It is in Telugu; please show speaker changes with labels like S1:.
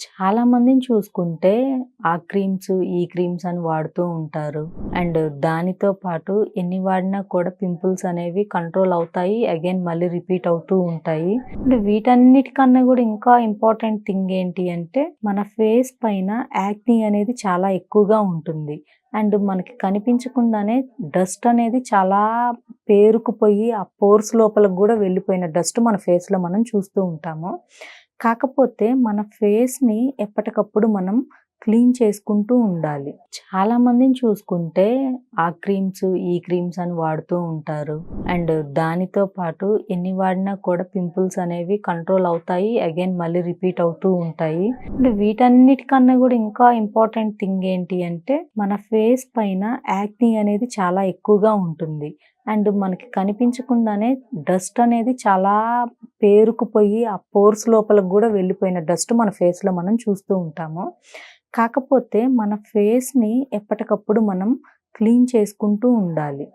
S1: చాలా మందిని చూసుకుంటే ఆ క్రీమ్స్, ఈ క్రీమ్స్ అని వాడుతూ ఉంటారు. అండ్ దానితో పాటు ఎన్ని వాడినా కూడా పింపుల్స్ అనేవి కంట్రోల్ అవుతాయి. అగైన్ మళ్ళీ రిపీట్ అవుతూ ఉంటాయి. అండ్ వీటన్నిటికన్నా కూడా ఇంకా ఇంపార్టెంట్ థింగ్ ఏంటి అంటే మన ఫేస్ పైన యాక్నీ అనేది చాలా ఎక్కువగా ఉంటుంది. అండ్ మనకి కనిపించకుండానే డస్ట్ అనేది చాలా పేరుకుపోయి ఆ పోర్స్ లోపల కూడా వెళ్ళిపోయిన డస్ట్ మన ఫేస్‌లో మనం చూస్తూ ఉంటాము. కాకపోతే మన ఫేస్‌ని ఎప్పటికప్పుడు మనం క్లీన్ చేసుకుంటూ ఉండాలి. చాలా మందిని చూసుకుంటే ఆ క్రీమ్స్, ఈ క్రీమ్స్ అని వాడుతూ ఉంటారు. అండ్ దానితో పాటు ఎన్ని వాడినా కూడా పింపుల్స్ అనేవి కంట్రోల్ అవుతాయి. అగైన్ మళ్ళీ రిపీట్ అవుతూ ఉంటాయి. అండ్ వీటన్నిటికన్నా కూడా ఇంకా ఇంపార్టెంట్ థింగ్ ఏంటి అంటే మన ఫేస్ పైన యాక్నీ అనేది చాలా ఎక్కువగా ఉంటుంది. అండ్ మనకి కనిపించకుండానే డస్ట్ అనేది చాలా పేరుకుపోయి ఆ పోర్స్ లోపలకు కూడా వెళ్ళిపోయిన డస్ట్ మన ఫేస్‌లో మనం చూస్తూ ఉంటాము. కాకపోతే మన ఫేస్‌ని ఎప్పటికప్పుడు మనం క్లీన్ చేసుకుంటూ ఉండాలి.